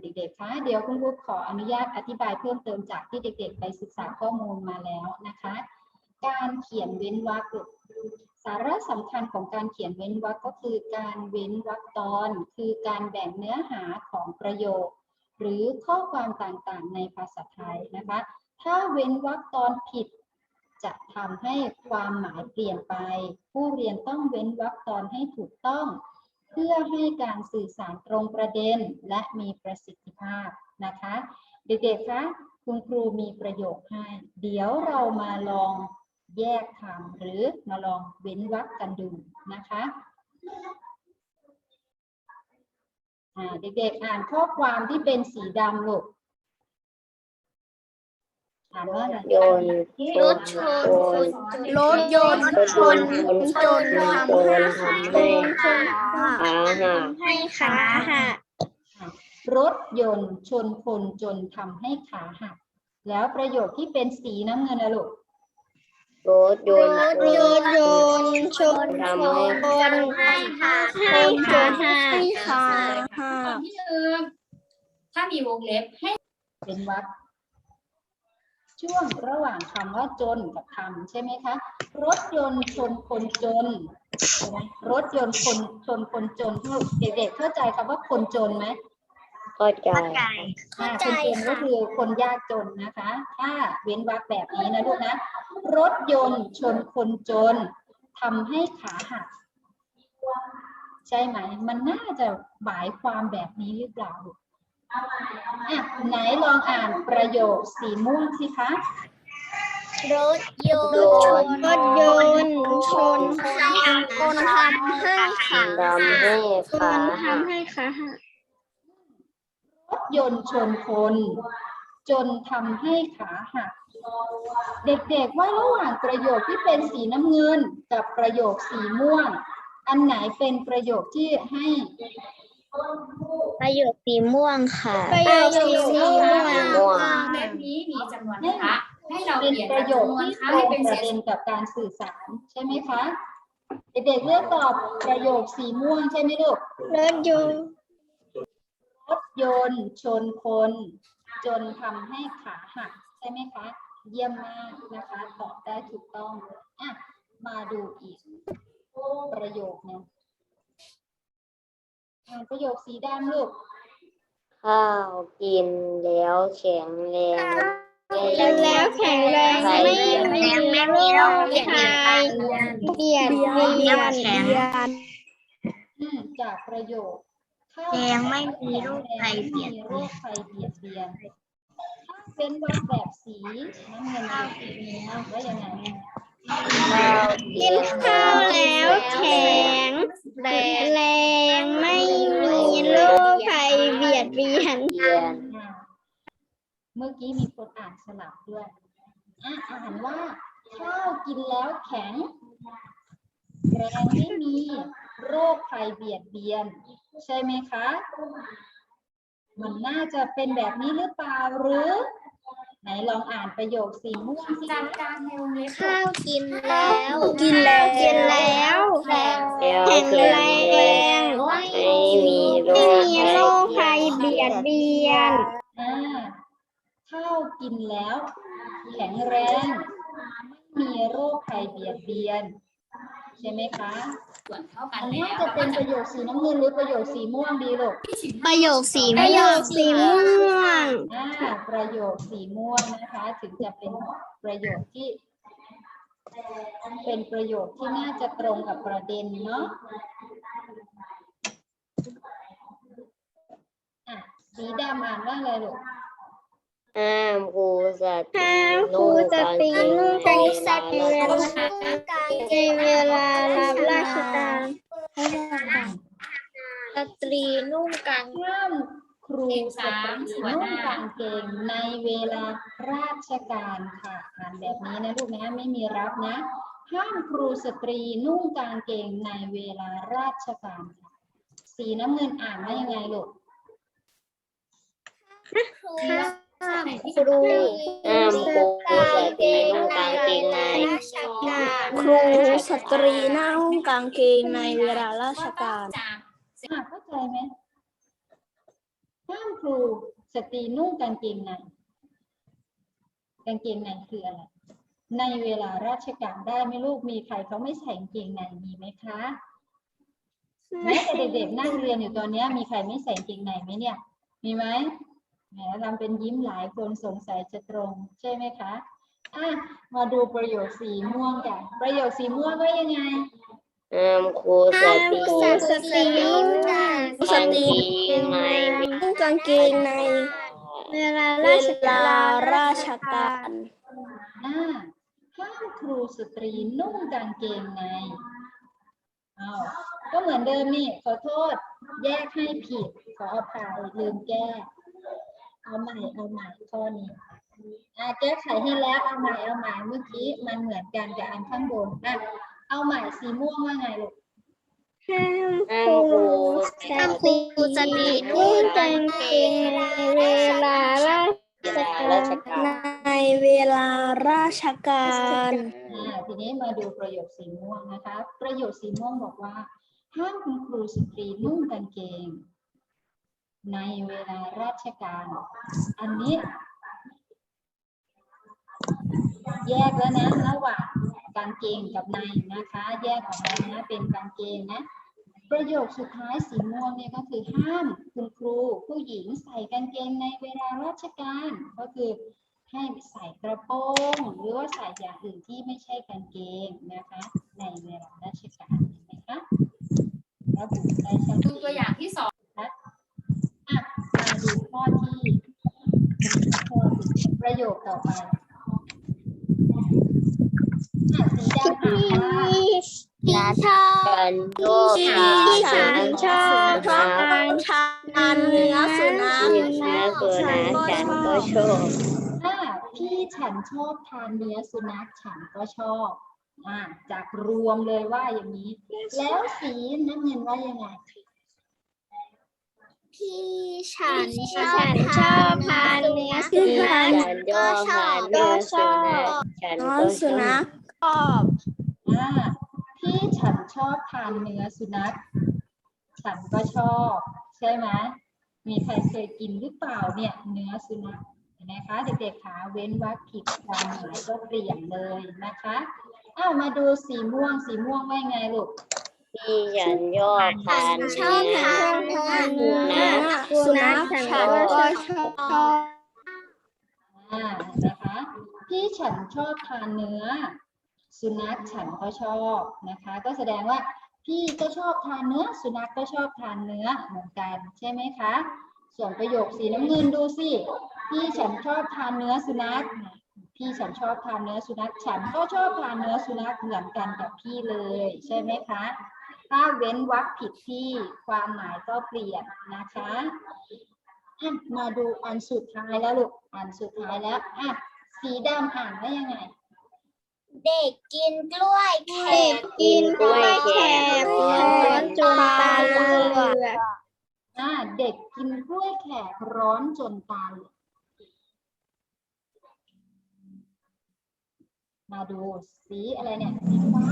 เด็กๆ คะเดี๋ยวคุณครูขออนุญาตอธิบายเพิ่มเติมจากที่เด็ก ๆ ไปศึกษาข้อมูลมาแล้วนะคะ การเขียนเว้นวรรคสาระสำคัญของการเขียนเว้นวรรคก็คือการเว้นวรรคตอน คือการแบ่งเนื้อหาของประโยค หรือข้อความต่างๆ ในภาษาไทยนะคะ ถ้าเว้นวรรคตอนผิด จะทำให้ความหมายเปลี่ยนไป ผู้เรียนต้องเว้นวรรคตอนให้ถูกต้อง เพื่อให้การสื่อสารตรงประเด็นและมีประสิทธิภาพนะคะ เด็กๆคะคุณครูมีประโยคให้ เดี๋ยวเรามาลองแยกคำหรือมาลองเว้นวรรคกันดูนะคะเด็กๆอ่านข้อความที่เป็นสีดำลูก ยนต์รถชนคนรถยนต์ชนคนจนทำให้ขาหักให้ขาหักรถยนต์ชนคนจนทำให้ขาหัก แล้วประโยคที่เป็นสีน้ำเงินนะลูกรถยนต์รถยนต์ยนต์ชนทำให้คนให้ขาให้ขาหักให้ขาหักที่หนึ่งถ้ามีวงเล็บให้เป็นวรรค ช่วงระหว่างคำว่าจนกับคำใช่ไหมคะ รถยนต์ชนคนจนใช่ไหมรถยนต์คนชนคนจนลูกเด็กๆเข้าใจคำว่าคนจนไหมเข้าใจอ่าคนจนก็คือคนยากจนนะคะ ถ้าเว้นวรรคแบบนี้นะลูกนะ รถยนต์ชนคนจนทำให้ขาหักใช่ไหม มันน่าจะหมายความแบบนี้หรือเปล่าลูก อะไหนลองอ่านประโยคสีม่วงสิคะรถยนต์ชนรถยนต์ชนคนทำให้ขาทำให้คขานหักทำให้ขาหักรถยนต์ชนคน จนทำให้ขาหักเด็กๆว่าระหว่างประโยคที่เป็นสีน้ำเงินกับประโยคสีม่วง อันไหนเป็นประโยคที่ให้ ประโยคสีม่วงค่ะ ประโยคสีม่วงม่วงเล็บนี้มีจำนวนคะให้เราเป็นเปลี่ยนประโยคจำนวนที่คะตรให้งเป็นปเศระษเด็นกับการสื่อสารใช่ไหมคะเด็กๆเลือกตอบประโยคสีม่วงใช่ไหมลูกรถยนต์รถยนต์ชนคน จนทำให้ขาหักใช่ไหมคะ เยี่ยมมากนะคะตอบได้ถูกต้องอะมาดูอีกประโยคหนึงอ่าน ประโยคสีดำลูก ข้าวกินแล้วแข็งแรงไม่กินแล้วแข็งแรงไม่มีโรคภัยเบียดเบียนอืมจากประโยคข้าวแดงไม่มีโรคภัยเบียดไม่มีโรคภัยเบียดเบียนถ้าเป็นวัดแบบสีน้ำเงินกับสีเหลืองว่ายังไงข้าว กินข้าวแล้วแข็งแรงไม่มีโรคภัยเบียดเบียนเบียนอ่าเมื่อกี้มีคนอ่านสลับด้วยอะอ่านว่า ข้าวกินแล้วแข็งแรงไม่มีโรคภัยเบียดเบียน ใช่ไหมคะ มันน่าจะเป็นแบบนี้หรือเปล่าหรือ ไหนลองอ่านประโยคสีม่วงสิจัดคะการในวงเล็บข้าวกินแล้วกินแล้วกินแล้วแข็งแล้วแข็งแข็งแรแรงงไม่มีโรไม่คมีโรคภัยเบียดเบียนอ่าข้าวกินแล้ว แข็งแรงไม่มีโรคภัยเบียดเบียน ใช่ไหมคะส่วนเท่ากัอันนนี้แล้วจะเป็นประโยคสีน้ำเงินหรือประโยคสีม่วงดีลูกประโยคสีประโยคสีม่วง อ่าประโยคสีม่วงนะคะ ถึงจะเป็นประโยคที่ เป็นประโยคที่น่าจะตรงกับประเด็นเนาะอะสีดำอ่านว่าอะไรลูก ห้ามครูสตรีห้ามครูสตรีนุ่งกางเกงในเวลารับราชการสตรีนุ่งกางห้ามครูสตรีนุ่งกางเกงในเวลาราชการค่ะอ่านแบบนี้นะลูกนะไม่มีรับนะห้ามครูสตรีนุ่งกางเกงในเวลาราชการค่ะสีน้ำเงินอ่านว่ายังไงลูกห้าม ครูห้ามครูสตรีนุ่งกางเกงในครูสตรีนั่งกางเกงในเวลาราชการเข้าใจไหมห้ามครูสตรีนุ่งกางเกงในกางเกงในคืออะไร ในเวลาราชการได้ไหมลูกมีใครเขาไม่ใส่กางเกงในมีไหมคะแม้แต่เด็กๆนั่งเรียนอยู่ตอนนี้มีใครไม่ใส่กางเกงในไหมเนี่ย มีไหม ทำเป็นยิ้มหลายคนสงสัยจะตรง ใช่ไหมคะอะมาดูประโยคสีม่วงกันประโยคสีม่วงว่ายังไงห้ามครูสตรีสตรีนุ่งกางเกงในนุ่งกางเกงใน เวลาเวราชลาการราชการอ่าห้ามครูสตรีนุ่งกางเกงในอ้าวก็เหมือนเดิมนี่ขอโทษ แยกให้ผิดขออภัยลืมแก้ เอาใหม่เอาใหม่ข้อนี้อ่าแก้ไขให้แล้วเอาใหม่เอาใหม่เมื่อกี้มันเหมือนกันกับอันข้างบนอะเอาใหม่สีม่วงว่าไงลูกห้ามห้ามคครูรูสตรีนุ่งกางเกงในเวลาราชการราชการในเวลาราชการอ่าทีนี้มาดูประโยคสีม่วงนะคะ ประโยคสีม่วงบอกว่าห้ามคุณครูสตรีนุ่งกางเกง ในเวลาราชการ อันนี้ แยกแล้วนะระหว่างกางเกงกับในนะคะ แยกออกมานะเป็นกางเกงนะ ประโยคสุดท้ายสีม่วงเนี่ยก็คือห้ามคุณครู ผู้หญิงใส่กางเกงในเวลาราชการ ก็คือให้ใส่กระโปรงหรือว่าใส่อย่างอื่นที่ไม่ใช่กางเกงนะคะ ในเวลาราชการเห็นไหมคะระบุได้ชัดเจดูตัวอย่างที่สอง อะมาดูข้อที่ข้อที่ ประโยคต่อไปสีแดงอ่านว่าที่ชอบกันโยกที่ขาฉันชอบชอบทานเนื้อสุนัขฉันก็ชอบถ้าพี่ฉันชอบทานเนื้อสุนัขฉันก็ชอบอ่าจากรวมเลยว่าอย่างนี้ แล้วสีน้ำเงินว่ายังไง ที่ฉันชอบทานทานเนื้อสุที่นัฉัขนฉันย่อหาเนื้อสุนัขฉันน้อก็งชสุอนับขชอบอ่าพี่ฉันชอบทานเนื้อสุนัขฉันก็ชอบ ใช่ไหมมีใครเคยกินหรือเปล่าเนี่ยเนื้อสุนัขเห็นไหมคะเด็กๆขาเว้นวรรคผิดความหมายก็เปลี่ยนเลยนะคะอ้าวมาดูสีม่วงสีม่วงว่าไงลูก ที่ฉันย่อทานชอบทานเนื้อสุนัขฉันก็ชอบอ่านะคะที่ฉันชอบทานเนื้อ สุนัขฉันก็ชอบนะคะ ก็แสดงว่าพี่ก็ชอบทานเนื้อ สุนัขก็ชอบทานเนื้อเหมือนกันใช่ไหมคะ ส่วนประโยคสีน้ำเงินดูสิพี่ฉันชอบทานเนื้อสุนัขพี่ฉันชอบทานเนื้อสุนัขฉันก็ชอบทานเนื้อสุนัขเหมือนกันกับพี่เลยใช่ไหมคะ ถ้าเว้นวรรคผิดที่ความหมายก็เปลี่ยนนะคะอะมาดูอันสุดท้ายแล้วลูกอันสุดท้ายแล้วอะสีดำอ่านว่ายังไง เด็กกินกล้วยแขกกินกล้วยแขกร้อนจนตาเหลือกอ่าเด็กกินกล้วยแขกร้อนจนตาเหลือกมาดูสีอะไรเนี่ยสีฟ้า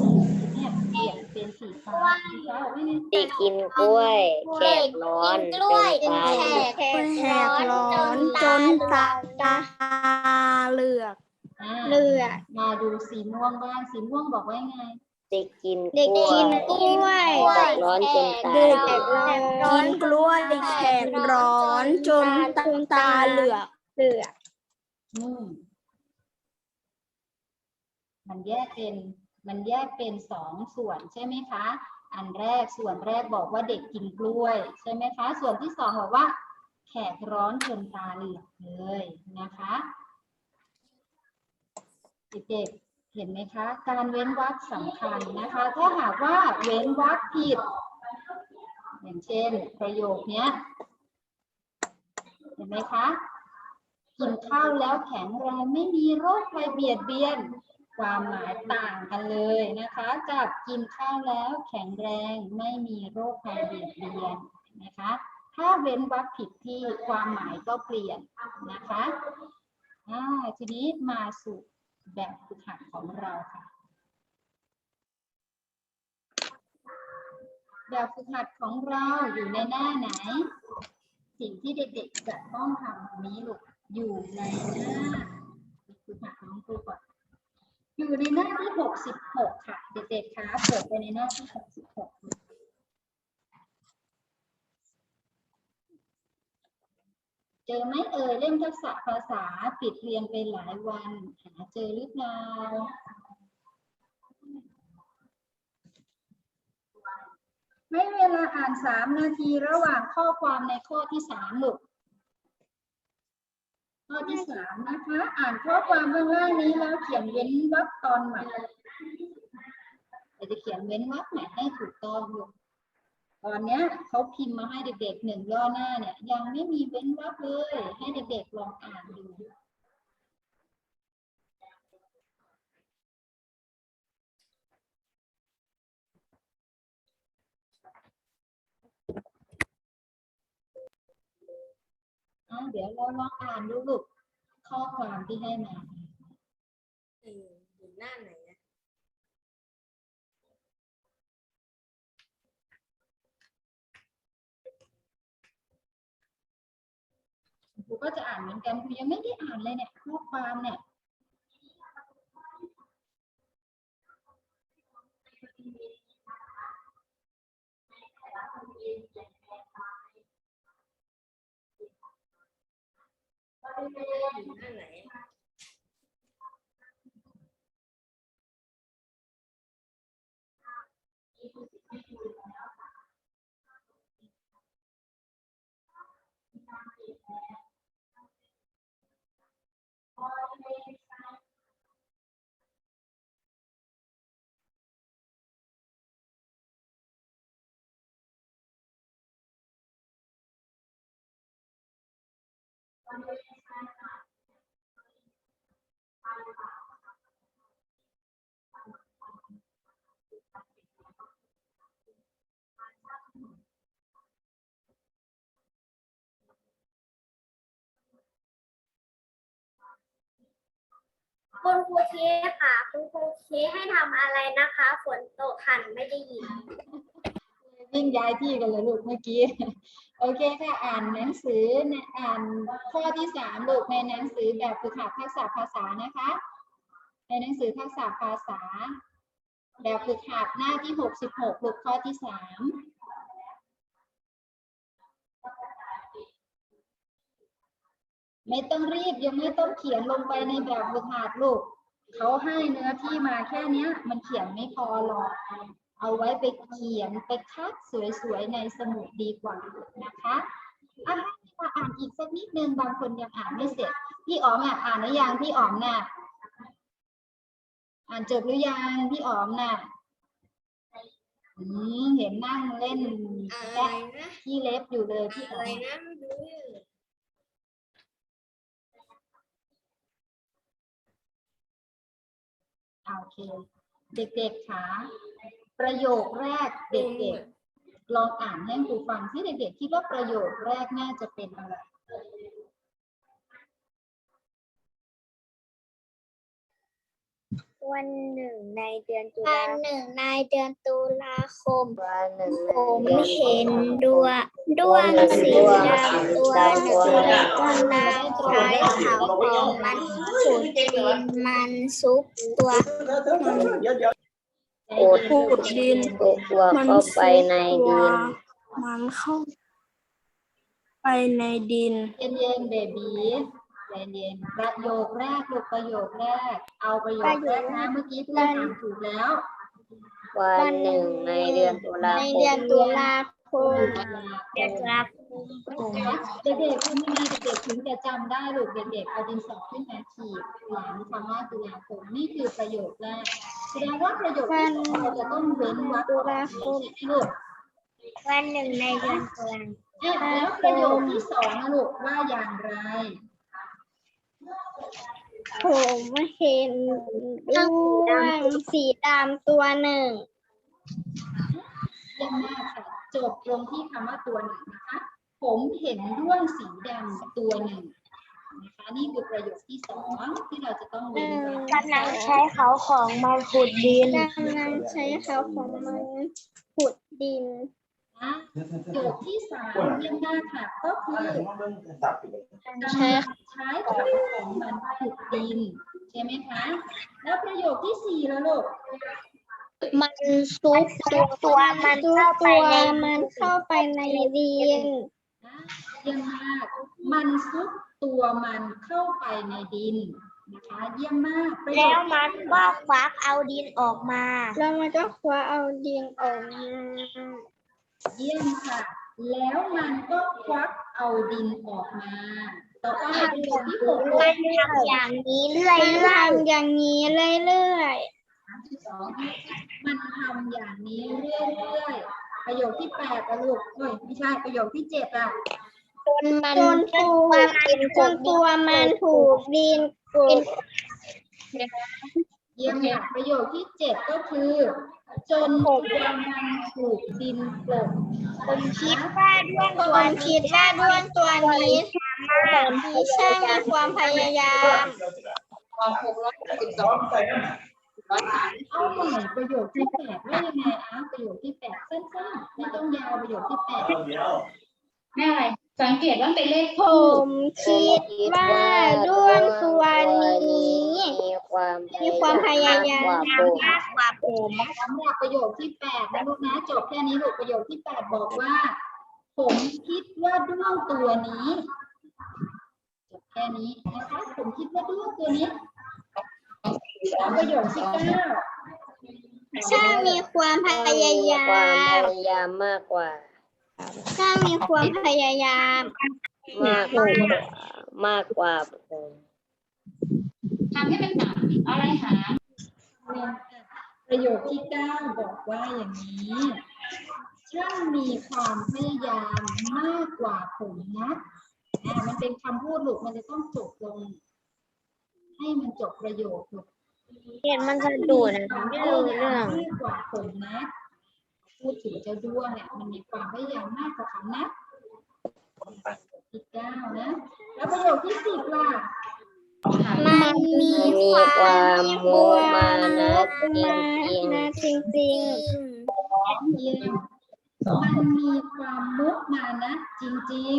สีเนี่ยเปลี่ยน เป็นสีฟ้าสีฟ้าว่าไงที่กินกล้วยแขกร้อนจนตาเหลือกแขกร้อนจนตาตาเหลือกอ่าเลือกมาดูสีม่วงบ้างสีม่วงบอกว่าไง เด็กกินกเด็กล้วยกินกล้วยแขกร้อนจนตาเด็กเหลือกกินกล้วยแขกร้อนจนตาเหลือกเหลือก อืม มันแยกเป็น มันแยกเป็นสองส่วนใช่ไหมคะ อันแรกส่วนแรกบอกว่าเด็กกินกล้วย ใช่ไหมคะ ส่วนที่สองบอกว่า แขกร้อนจนตาเหลือกเลยนะคะเด็กๆเห็นไหมคะ การเว้นวรรคสำคัญนะคะ ถ้าหากว่าเว้นวรรคผิด อย่างเช่น ประโยคเนี้ยเห็นไหมคะกินข้าวแล้วแข็งแรงไม่มีโรคภัยเบียดเบียน ความหมายต่างกันเลยนะคะ กับกินข้าวแล้วแข็งแรงไม่มีโรคภัยเบียดเบียนนไหมคะ ถ้าเว้นวรรคผิดที่ความหมายก็เปลี่ยนนะคะทีนี้มาสู่แบบฝึกหัดของเราค่ะ แบบฝึกหัดของเราอยู่ในหน้าไหน สิ่งที่เด็กๆจะต้องทำนนี้ลูกอยู่ในหน้าคือหาน้องครูก่อน อยู่ในหน้าที่หกสิบหกค่ะ เด็กๆคะเปิดไปในหน้าที่หกสิบหกเจอไหมเอ่ยเล่มทักษะภาษาปิดเรียนไปหลายวันหาเจอหรือเปล่าไม่เวลาอ่านสามนาทีระหว่างข้อความในข้อที่สามลูก ข้อที่สามนะคะ อ่านข้อความข้างล่างนี้แล้วเขียนเว้นวรรคตอนใหม่เราจะเขียนเว้นวรรคใหม่ให้ถูกต้องลูกตอนเนี้ยเขาพิมพ์มาให้เด็กๆหนึ่งย่อหน้าเนี่ย ยังไม่มีเว้นวรรคเลย ให้เด็กๆลองอ่านดู อะเดี๋ยวเราลองอ่านดูลูกข้อความที่ให้มาอยู่หน้าไหนนะครูก็จะอ่านเหมือนกันครูยังไม่ได้อ่านเลยเนี่ยข้อความเนี่ย อยู่หน้าไหน คุณครูเชฟค่ะ คุณครูเชฟให้ทำอะไรนะคะ ฝนตกหันไม่ได้ยินยิ่งย้ายที่กันเลยลูกเมื่อกี้ โอเคค่ะอ่านหนังสือนี่ยอ่านข้อที่สามลูกในหนังสือแบบฝึกหัดทักษะภาษานะคะ ในหนังสือทักษะภาษา แบบฝึกหัดหน้าที่หกสิบหกลูกข้อที่สาม ไม่ต้องรีบยังไม่ต้องเขียนลงไปในแบบฝึกหัดลูกเขาให้เนื้อที่มาแค่เนี้ย มันเขียนไม่พอหรอก เอาไว้ไปเขียนไปคัดสวยๆในสมุดดีกว่านะคะอะให้เวลาอ่านอีกสักนิดนึงบางคนยังอ่านไม่เสร็จ พี่อ๋อมอะอ่านหรือยังพี่อ๋อมน่ะอ่านจบหรือยังพี่อ๋อมน่ะอืมเห็นนั่งเล่นอะไรแกะนะที่เล็บอยู่เลยพี่อ๋อะอไรม นะไม่รู้เรื่อง อะ โอเค เด็กๆคะประโยคแรกเด็กๆลองอ่านให้ครูฟังที่เด็กๆคิดว่าประโยคแรกน่าจะเป็นอะไร วันหนึ่งในเดือนตุลาวันหนึ่งในเดือนตุลาคม วันหนึ่งผมเห็นดวงดวงสีดำตัวหนึ่งกำลังใช้เขาของมันขุดดินมันซุกตัวโอดพูดดินตกตัวเข้าไปในดิน มันเข้า ไปในดิน เย็นเย็นเบบี เย็นเย็นประโยคแรกลูกประโยคแรก เอาประโยคแรกนะเมื่อกี้เพื่อนอ่านถูกแล้ววันหนึ่งในเดือนตุลาในคเดือมนตุลาคมตุลาเดือนตุลาคมเด็กๆคุณยังไงเด็กๆถึงจะจำได้ลูกเด็กๆเอาดินสอขึ้นมาขีดหลังคำว่าตุลาคมนี่คือประโยคแรกแสดงว่าประโยคที่สองเราจะต้องเว้นวรรคตุลาคมใช่ไหมลูกวันหนึ่งในเดือนตุลาอะแล้วประโยคที่สองนะลูกว่าอย่างไร ผมเห็นดวงสีดำตัวหนึ่ง เยี่ยมมากค่ะจบลงที่คำว่าตัวหนึ่งนะคะ ผมเห็นด้วงสีดำตัวหนึ่งนะคะนี่คือประโยคที่สองที่เราจะต้องเว้นไว้กำลังใช้เขาของมันขุดดิน กำลังใช้เขาของมันขุดดิน นะประโยคที่สามเยี่ยมมากค่ะ ก็คือใช้ใช้ของของมันขุดดินใช่ไหมคะ แล้วประโยคที่สี่แล้วลูกมันซุกตัวตัวมันเข้าไปในมันเข้าไปในดินนะเยี่ยมมาก มันซุกตัวมันเข้าไปในดินนะคะเยี่ยมมากประโยแล้วคมันก็ควักเอาดินออกมา แล้วมันก็คว้าเอาดินออกมา เยี่ยมค่ะ แล้วมันก็ควักเอาดินออกมาต่อไปประโยคที่หกลูมักนทำอย่างนี้เรื่อยมันเรื่อยทำอย่างนี้เรื่อยสองมันทำอย่างนี้เรื่อยๆประโยคที่แปดอะลูกเฮ้ยไม่ใช่ประโยคที่เจ็ดอะจนมันๆจนตัวจนตัวมันถูกดินกลบเยี่ยมค่ะประโยคที่เจ็ดก็คือ จนตัวมันถูกดินกลบผมคิดว่าด้วงผตัวมคิดว่าด้วนตัวนี้มีช่างมีความพยายามเอาใหม่ประโยคที่แปดว่ายังไงอะประโยคที่แปดสั้นๆไม่ต้องยาวประโยคที่แปดแม่อะไร สังเกตว่าเป็นเลขผคู่มคิดว่าด้วนตัวนี้มีความมีความพยายามมากกว่าผม สำหรับประโยคที่แปดนะลูกนะจบแค่นี้ลูกประโยคที่แปดบอกว่า ผมคิดว่าด้วงตัวนี้จบแค่นี้นะคะผมคิดว่าด้วงตัวนี้แล้วประโยคที่เก้า ช่างมีความพยายาความมพยายามมากกว่า ช่ามีความพยายามมากกว่ามากกว่าทำให้มันอะไรหาประโยคที่เก้าบอกว่าอย่างนี้ช่างมีความพยายามมากกว่าผมนะอ่ามันเป็นคำพูดลูกมันจะต้องจบลง ให้มันจบประโยคลูกเห็นมันจะดูดนะไม่รู้เรื่องมากกว่าผมนะ พูดถึงเจ้าด้วงเนี่ยมันมีความพยายามมากกว่าเขานะที่เก้านะแล้วประโยคที่สิบล่ะมันมีความมุมานะจริงจริงนะจริงจริงมมันมีความมุมานะจริง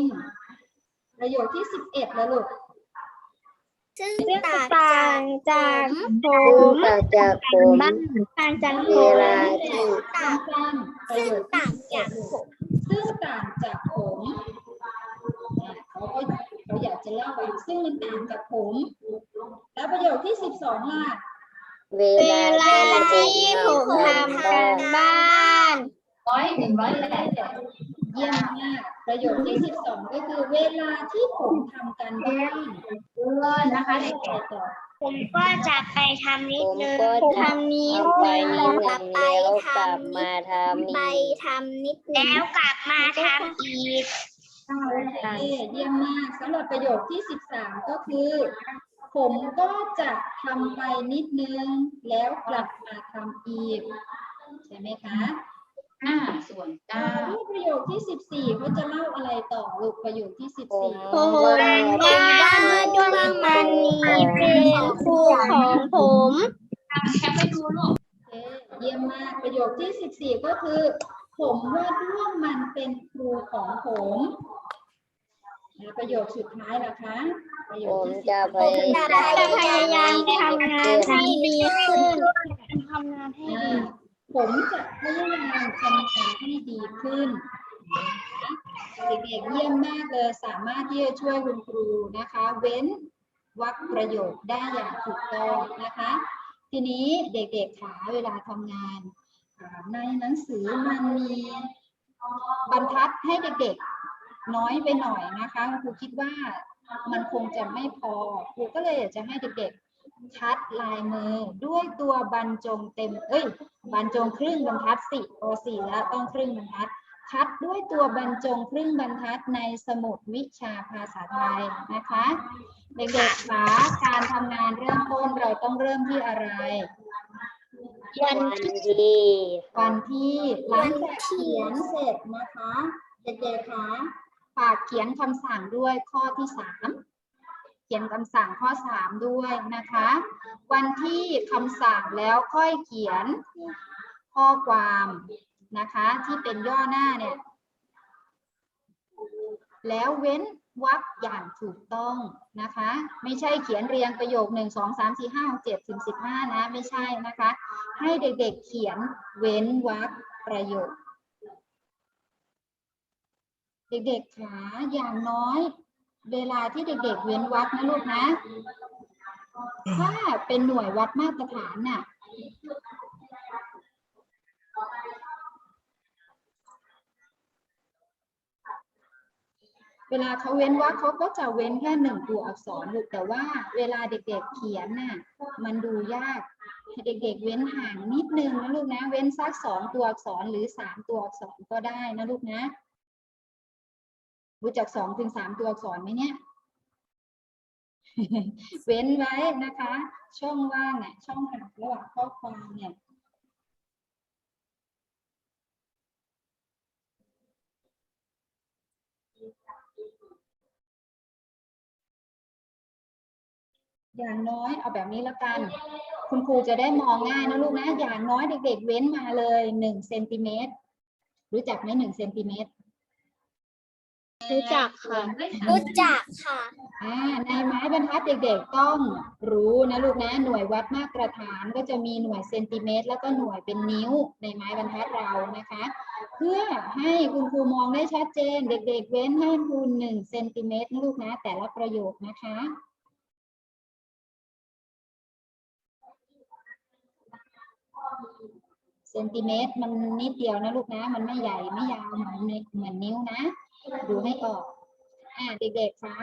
ๆ ประโยคที่สิบเอ็ดแล้วลูก ซึ่งต่างจากจากผมต่างจากผมต่างจากผเวมลาที่สั้นๆประซึ่งต่างจากผมซึ่งต่างจากผมอะเขาก็เขาอยากจะเล่าว่าซึ่งมันต่างจากผม แล้วประโยคที่สิบสองล่ะ เวเวลาที่ผมทำการบ้าน ร้อยหนึ่งร้อยแปด เยี่ยมมาก ประโยคที่สิบสองก็คือเวลาที่ผมทำการบ้านเพื่อนนะคะเด็กไปต่อผมก็จะไปทำนิดนึงผมจะทำนี้เอาไปนิดนึงแล้วกลับมาทำไปทำนิดนึงแล้วกลับมาทำอีกโอเคเยี่ยมมากสำหรับประโยคที่สิบสามก็คือ ผมก็จะทำไปนิดนึง แล้วกลับมาทำอีก ใช่ไหมคะ ห้าส่วนอ่าเก้ารูปประโยคที่สิบสี่เขาจะเล่าอะไรต่อลูกประโยคที่สิบผมสี่ผมว่าด้วงมันนี้เป็นครูของผมแคปไปดูลูกโอเคเยี่ยมมากประโยคที่สิบสี่ก็คือ ผมว่าด้วงมันเป็นครูของผมและประโยคสุดท้ายนะคะประโยผคมที่จะสิบพยายามจะพยายามทำงานให้ดีขึ้นทำงานให้อ่าดี ผมจะพยายามทำงานให้ดีขึ้นเด็กๆเยี่ยมมากเลยสามารถที่จะช่วยคุณครูนะคะ เว้นวรรคประโยคได้อย่างถูกต้องนะคะ ทีนี้เด็กๆขาเวลาทำงาน ในหนังสือมันมีบรรทัดให้เด็กๆน้อยไปหน่อยนะคะครูคิดว่ามันคงจะไม่พอครูก็เลยอยากจะให้เด็กๆ คัดลายมือด้วยตัวบรรจงเต็ม เอ้ย บรรจงครึ่งบรรทัดสิปสี่แล้วต้องครึ่งบรรทัดคัดด้วยตัวบรรจงครึ่งบรรทัดในสมุดวิชาภาษาไทยนะคะ เด็กๆคะการทำงานเริ่มต้นเราต้องเริ่มที่อะไรวันที่วันที่หลังจากเขียนเสร็จนะคะ เด็กๆคะฝากเขียนคำสั่งด้วยข้อที่สามเขียนคำสั่งข้อสามด้วยนะคะ วันที่คำสั่งแล้วค่อยเขียนข้อความนะคะ ที่เป็นย่อหน้าเนี่ย แล้วเว้นวรรคอย่างถูกต้องนะคะ ไม่ใช่เขียนเรียงประโยคหนึ่งสองสามสี่ห้าหกเจ็ดถึงสิบห้านะ ไม่ใช่นะคะ ให้เด็กๆเขียนเว้นวรรคประโยค เด็กๆขาอย่างน้อย เวลาที่เด็กๆเว้นวรรคนะลูกนะ ถ้าเป็นหน่วยวัดมาตรฐานน่ะเวลาเขาเว้นวรรคเขาก็จะเว้นแค่หนึ่งตัวอักษรลูกแต่ว่าเวลาเด็กๆเขียนน่ะมันดูยากให้เด็กๆเว้นห่างนิดนึงนะลูกนะ เว้นสักสองตัวอักษรหรือสามตัวอักษรก็ได้นะลูกนะ รู้จักสองถึงสามตัวอักษรไหมเนี่ย เว้นไว้นะคะ ช่องว่างเนี่ยช่องห่างระหว่างข้อความเนี่ยอย่างน้อยเอาแบบนี้แล้วกัน คุณครูจะได้มองง่ายนะลูกนะ อย่างน้อยเด็กๆเว้นมาเลยหนึ่งเซนติเมตรรู้จักไหมหนึ่งเซนติเมตร รู้จักค่ะ รู้จักค่ะ อ่าในไม้บรรทัดเด็กๆต้องรู้นะลูกนะหน่วยวัดมาตรฐานก็จะมีหน่วยเซนติเมตร แล้วก็หน่วยเป็นนิ้วในไม้บรรทัดเรานะคะ เพื่อให้คุณครูมองได้ชัดเจน เด็ก ๆ เว้นให้คุณหนึ่งเซนติเมตรนะลูกนะ แต่ละประโยคนะคะเซนติเมตรมันนิดเดียวนะลูกนะ มันไม่ใหญ่ไม่ยาวเหมือนในเหมือนนิ้วนะ ดูให้ออกอ่าเด็กๆคะ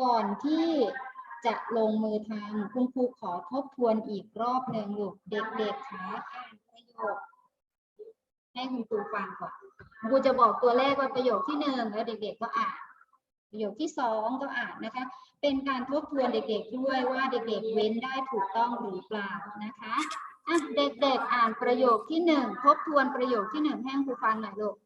ก่อนที่จะลงมือทำคุณครูขอทบทวนอีกรอบหนึ่งลูกเด็กๆคะอ่านประโยค ให้คุณครูฟังก่อนครูจะบอกตัวเลขว่าประโยคที่หนึ่งแล้วเด็ก ๆ ก็อ่านประโยคที่สองก็อ่านนะคะ เป็นการทบทวนเด็กๆด้วยว่าเด็กๆเว้นได้ถูกต้องหรือเปล่านะคะอะเด็กๆอ่านประโยคที่หนึ่งทบทวนประโยคที่หนึ่งให้คุณครูฟังหน่อยลูก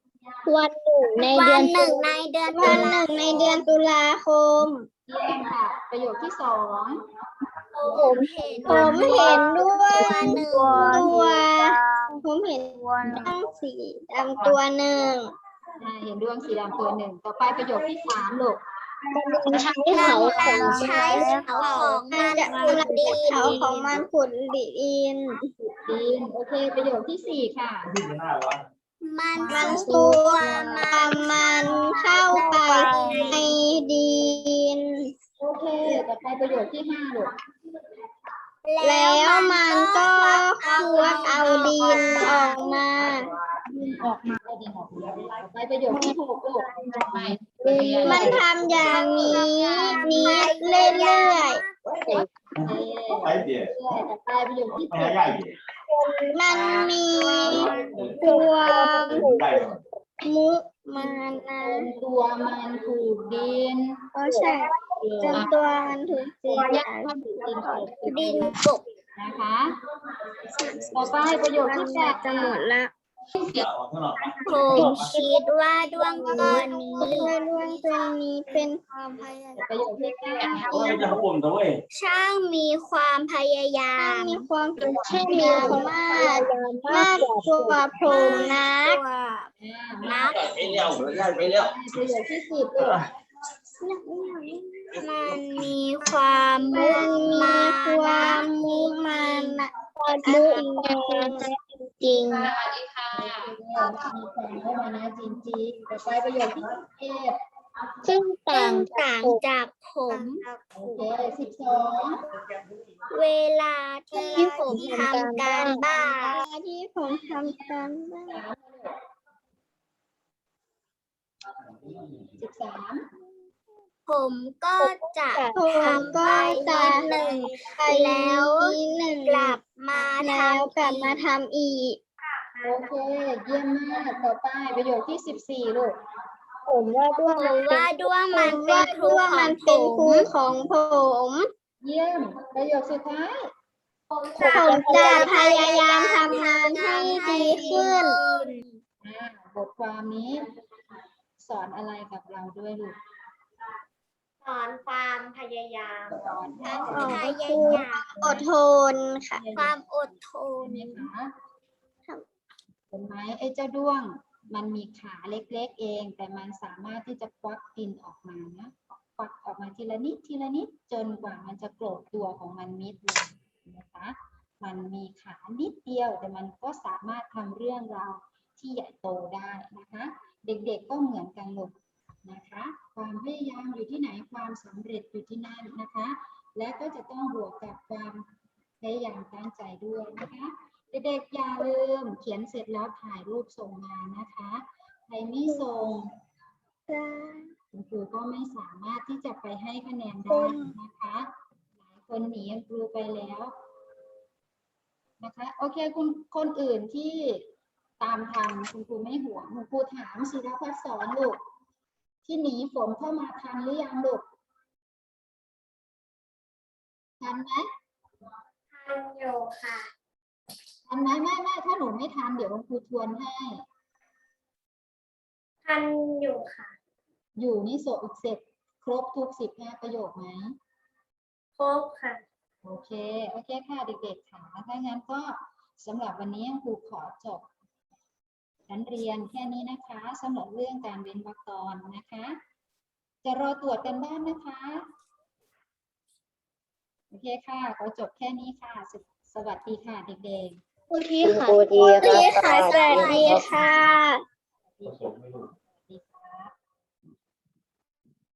วันหนึ่งในวัเดือนนหนึ่งในเดือนตุวันหลานึ่งในเดือนตุลาคมเยี่ยมค่ะ ประโยคที่สองผมเห็นผมเห็นด้วยหนึ่งตัวผมเห็นตั้งสีดำตัวหนึ่งอ่าเห็นดวงสีดำตัวหนึ่งต่อไปประโยคที่สามลูกใช้เขาของใช้เขาของมันจะขุดดินเขาของมันขุดดินดินโอเค ประโยคที่สี่ค่ะ มันตัวมันมันเข้าไปในดิน โอเคต่อไปประโยคที่ห้าลูกแล้วมันก็ควดเอาดินออกมาดินออกมาดินออกมาไปประโยคที่หกลูกมันทำอย่างนี้นี้เรื่อยเรื่อยไปประโยคที่เจ็ด มันมีตัวมุมานะจนตัวมันถูกดินก็ใช่จนตัวมันถูกเสียดินกลบดินกบนะคะต่อไปประโยคที่แปดจะหมดละ ผมคิดว่าดวงก้อนนี้เพื่อร่วงตัวนี้เป็นความพยายามประโยคที่เก้าช่างมีความพยายาถ้ามมีความสุขเช่นมีความมากมากกว่าผมนักนักนักประโยคที่สิบลูกมันมีความมุมันมีมาความมุมานะมุมา จริงสวัสดีค่ะมีความเข้ามานะจริงๆต่อไปประโยคที่สิบเอ็ดซึ่งซึ่ต่างงต่างจากผม โอเคสิบสองเวลาที่ผมทำการบ้านที่ผมทำการบ้านสิบสาม ผมก็จะผมทำก็ไปจะนิดหนึ่งไปแล้วนิดหนึ่งกลับมาทแล้วกลับมาำทำอีก โอเค เยี่ยมมาก ต่อไปประโยคที่สิบสี่ลูก ผมว่าด้วผมว่าด้วงมัมันนว่าเป็นครูด้วงขอมังนผเป็นครูมของผม เยี่ยม ประโยคสุดท้ายผมจะพยายามทำงานให้ดีขึ้น อ่าบทความนี้ สอนอะไรกับเราด้วยลูกส อนความพยายามสอนความพอ๋อยายามอดทนค่ะ ความอดทนใช่ไหมคะเห็นไหมไอ้เจ้าด้วง มันมีขาเล็กๆเอง แต่มันสามารถที่จะควักดินออกมานะควักออกมาทีละนิดทีละนิดจนกว่ามันจะโกรธตัวของมันมิดเลยนะคะมันมีขานิดเดียว แต่มันก็สามารถทำเรื่องราวที่ใหญ่โตได้นะคะ เด็กๆก็เหมือนกันลูก นะคะ ความพยายามอยู่ที่ไหนความสำเร็จอยู่ที่นั่นนะคะ และก็จะต้องบวกกับความพยายามตั้งใจด้วยนะคะเด็กๆอย่าลืมเขียนเสร็จแล้วถ่ายรูปส่งมานะคะใครไม่ส่งคุณครูก็ไม่สามารถที่จะไปให้คะแนนได้นะคะหลายคนหนีครูไปแล้วนะคะโอเคคุณคนอื่นที่ตามทันคุณครูไม่ห่วงคุณครูถามศิรพัฒสอนลูก ที่หนีฝนเข้ามาทันหรือยังลูกทันไหมทันอยู่ค่ะทันไหมไม่ไม่ถ้าหนูไม่ทันเดี๋ยวคุณครูทวนให้ทันอยู่ค่ะ อยู่นี่โสดเสร็จครบทุกสิบห้าประโยคไหมครบค่ะ โอเค โอเคค่ะเด็กๆค่ะถ้างั้นก็สำหรับวันนี้ครูขอจบ การเรียนแค่นี้นะคะสำหรับเรื่องการเว้นวรรคตอนนะคะ จะรอตรวจกันบ้านนะคะ โอเคค่ะขอจบแค่นี้ค่ะสสวัสดีค่ะเด็กๆ ครูที่คุณค่ะครูดีครูที่ครัค่ะบสวัสดีค่ะสวัสดีค่ะ